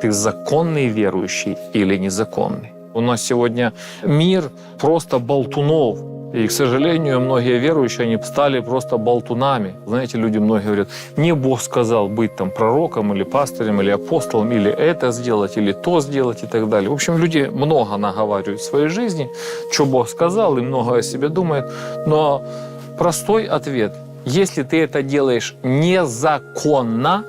ты законный верующий или незаконный. У нас сегодня мир просто болтунов. И, к сожалению, многие верующие, они стали просто болтунами. Знаете, люди многие говорят, мне Бог сказал быть там пророком или пастырем, или апостолом, или это сделать, или то сделать и так далее. В общем, люди много наговаривают в своей жизни, что Бог сказал, и много о себе думают. Но простой ответ, если ты это делаешь незаконно,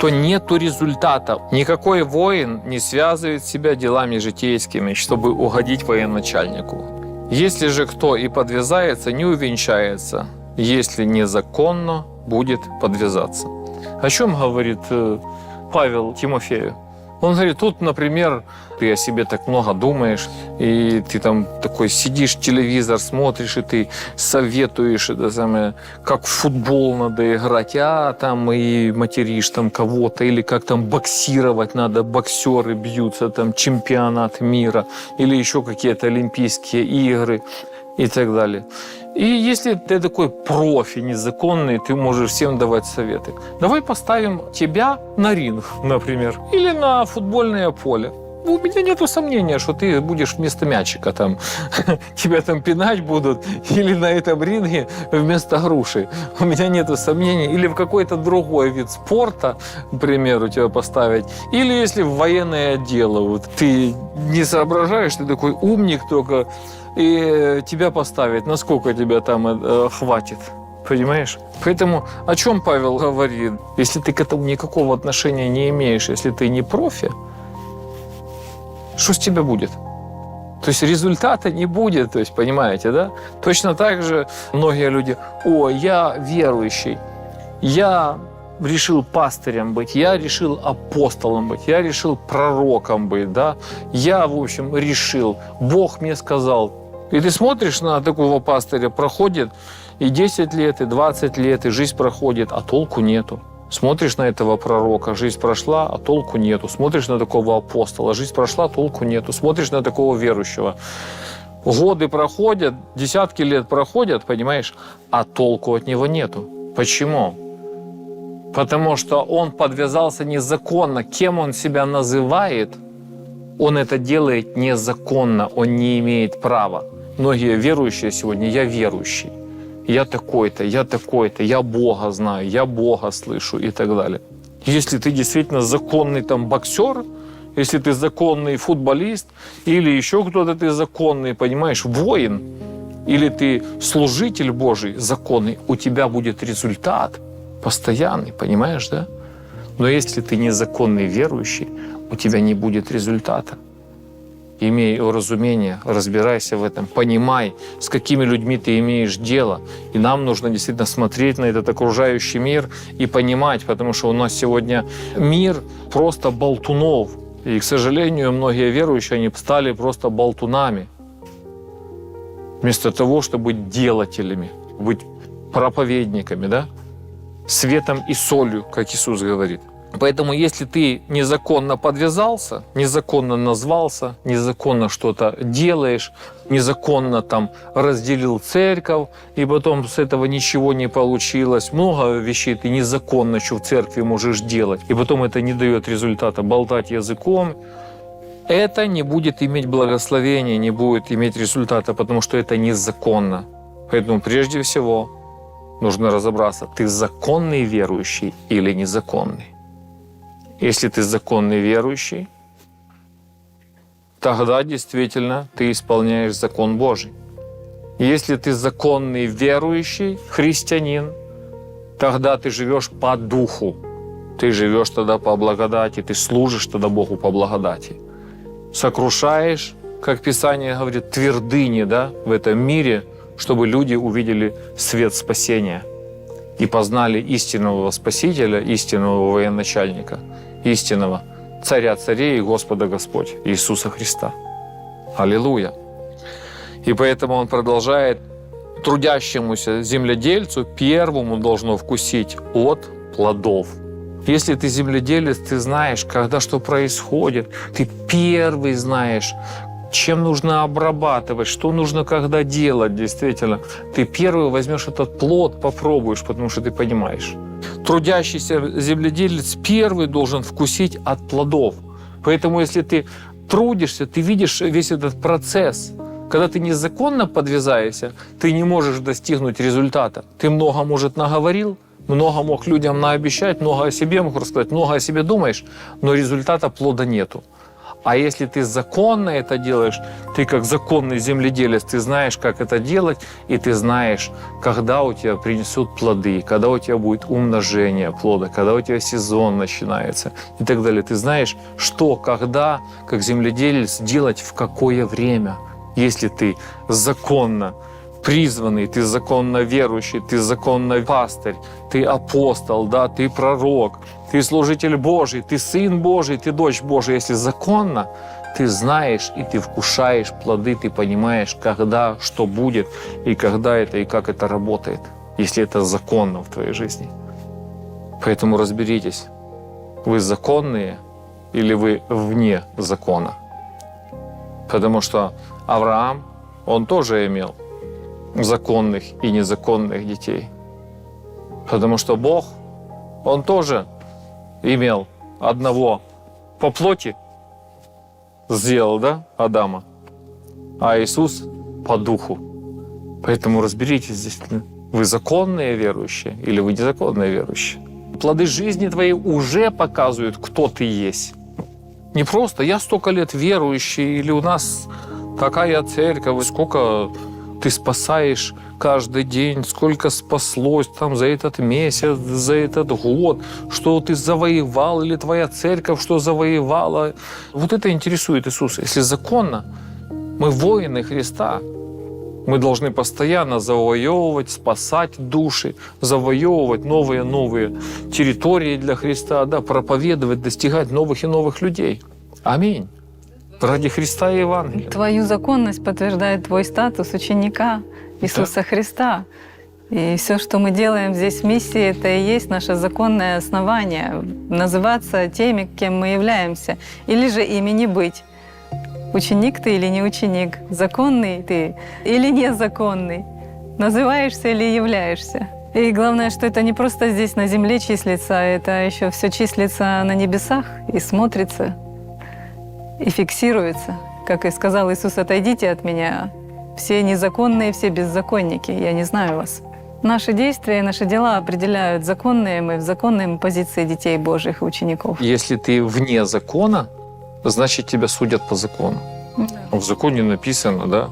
то нету результата. Никакой воин не связывает себя делами житейскими, чтобы угодить военачальнику. Если же кто и подвязается, не увенчается, если незаконно будет подвязаться. О чем говорит э, Павел Тимофею? Он говорит, тут, например, ты о себе так много думаешь, и ты там такой сидишь, телевизор смотришь, и ты советуешь это самое, как в футбол надо играть, а там и материшь там кого-то, или как там боксировать надо, боксеры бьются, там чемпионат мира, или еще какие-то олимпийские игры и так далее. И если ты такой профи незаконный, ты можешь всем давать советы. Давай поставим тебя на ринг, например, или на футбольное поле. У меня нет сомнения, что ты будешь вместо мячика там, тебя там пинать будут, или на этом ринге вместо груши. У меня нет сомнений. Или в какой-то другой вид спорта, к примеру, тебя поставить. Или если в военное дело, вот ты не соображаешь, ты такой умник только, и тебя поставить, насколько тебя там э, хватит. Понимаешь? Поэтому о чем Павел говорит? Если ты к этому никакого отношения не имеешь, если ты не профи, что с тебя будет? То есть результата не будет, то есть, понимаете, да? Точно так же многие люди, о, я верующий, я решил пастырем быть, я решил апостолом быть, я решил пророком быть, да? Я, в общем, решил, Бог мне сказал. И ты смотришь на такого пастыря, проходит и 10 лет, и 20 лет, и жизнь проходит, а толку нету. Смотришь на этого пророка, жизнь прошла, а толку нету. Смотришь на такого апостола, жизнь прошла, толку нету. Смотришь на такого верующего. Годы проходят, десятки лет проходят, понимаешь, а толку от него нету. Почему? Потому что он подвязался незаконно. Кем он себя называет, он это делает незаконно, он не имеет права. Многие верующие сегодня, я верующий я такой-то, я такой-то, я Бога знаю, я Бога слышу и так далее. Если ты действительно законный там боксер, если ты законный футболист, или еще кто-то ты законный, понимаешь, воин, или ты служитель Божий законный, у тебя будет результат постоянный, понимаешь, да? Но если ты незаконный верующий, у тебя не будет результата имей разумение, разбирайся в этом, понимай, с какими людьми ты имеешь дело. И нам нужно действительно смотреть на этот окружающий мир и понимать, потому что у нас сегодня мир просто болтунов. И, к сожалению, многие верующие, они стали просто болтунами. Вместо того, чтобы быть делателями, быть проповедниками, да? Светом и солью, как Иисус говорит. Поэтому если ты незаконно подвязался, незаконно назвался, незаконно что-то делаешь, незаконно там разделил церковь, и потом с этого ничего не получилось, много вещей ты незаконно что в церкви можешь делать, и потом это не дает результата, болтать языком, это не будет иметь благословения, не будет иметь результата, потому что это незаконно. Поэтому прежде всего нужно разобраться, ты законный верующий или незаконный. Если ты законный верующий, тогда действительно ты исполняешь закон Божий. Если ты законный верующий христианин, тогда ты живешь по духу. Ты живешь тогда по благодати, ты служишь тогда Богу по благодати. Сокрушаешь, как Писание говорит, твердыни да, в этом мире, чтобы люди увидели свет спасения и познали истинного Спасителя, истинного военачальника – истинного Царя царей и Господа Господь Иисуса Христа. Аллилуйя! И поэтому он продолжает трудящемуся земледельцу первому должно вкусить от плодов. Если ты земледелец, ты знаешь, когда что происходит. Ты первый знаешь, чем нужно обрабатывать, что нужно когда делать, действительно. Ты первый возьмешь этот плод, попробуешь, потому что ты понимаешь. Трудящийся земледелец первый должен вкусить от плодов. Поэтому если ты трудишься, ты видишь весь этот процесс. Когда ты незаконно подвязаешься, ты не можешь достигнуть результата. Ты много, может, наговорил, много мог людям наобещать, много о себе мог рассказать, много о себе думаешь, но результата плода нету. А если ты законно это делаешь, ты как законный земледелец, ты знаешь, как это делать, и ты знаешь, когда у тебя принесут плоды, когда у тебя будет умножение плода, когда у тебя сезон начинается и так далее. Ты знаешь, что, когда, как земледелец, делать в какое время, если ты законно призванный, ты законно верующий, ты законно пастырь, ты апостол, да, ты пророк, ты служитель Божий, ты сын Божий, ты дочь Божия. Если законно, ты знаешь и ты вкушаешь плоды, ты понимаешь, когда, что будет, и когда это, и как это работает, если это законно в твоей жизни. Поэтому разберитесь, вы законные или вы вне закона. Потому что Авраам, он тоже имел законных и незаконных детей. Потому что Бог, Он тоже имел одного по плоти, сделал, да, Адама, а Иисус по духу. Поэтому разберитесь здесь, вы законные верующие или вы незаконные верующие. Плоды жизни твоей уже показывают, кто ты есть. Не просто я столько лет верующий, или у нас такая церковь, сколько ты спасаешь каждый день, сколько спаслось там за этот месяц, за этот год, что ты завоевал, или твоя церковь что завоевала. Вот это интересует Иисуса. Если законно, мы воины Христа, мы должны постоянно завоевывать, спасать души, завоевывать новые-новые территории для Христа, да, проповедовать, достигать новых и новых людей. Аминь. Ради Христа и Евангелия. Твою законность подтверждает твой статус ученика Иисуса Христа. И все, что мы делаем здесь в миссии, это и есть наше законное основание называться теми, кем мы являемся, или же ими не быть. Ученик ты или не ученик, законный ты или незаконный, называешься или являешься. И главное, что это не просто здесь на земле числится, это еще все числится на небесах и смотрится, и фиксируется. Как и сказал Иисус, отойдите от меня, все незаконные, все беззаконники, я не знаю вас. Наши действия и наши дела определяют, законные мы в законной позиции детей Божьих и учеников. Если ты вне закона, значит тебя судят по закону. В законе написано, да,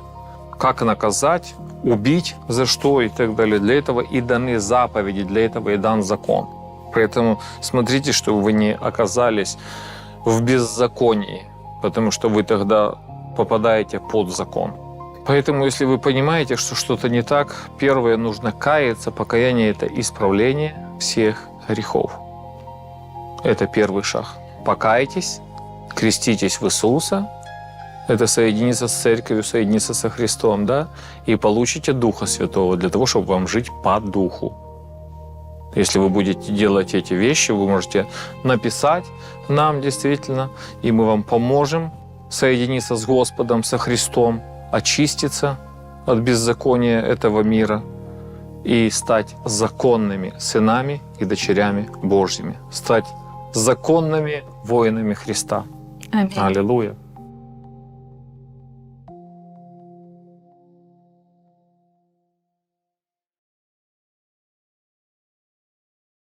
как наказать, убить, за что и так далее. Для этого и даны заповеди, для этого и дан закон. Поэтому смотрите, чтобы вы не оказались в беззаконии, потому что вы тогда попадаете под закон. Поэтому, если вы понимаете, что что-то не так, первое нужно каяться. Покаяние – это исправление всех грехов. Это первый шаг. Покайтесь, креститесь в Иисуса, это соединиться с церковью, соединиться со Христом, да, и получите Духа Святого для того, чтобы вам жить по Духу. Если вы будете делать эти вещи, вы можете написать нам действительно, и мы вам поможем соединиться с Господом, со Христом, очиститься от беззакония этого мира и стать законными сынами и дочерями Божьими, стать законными воинами Христа. Аминь. Аллилуйя.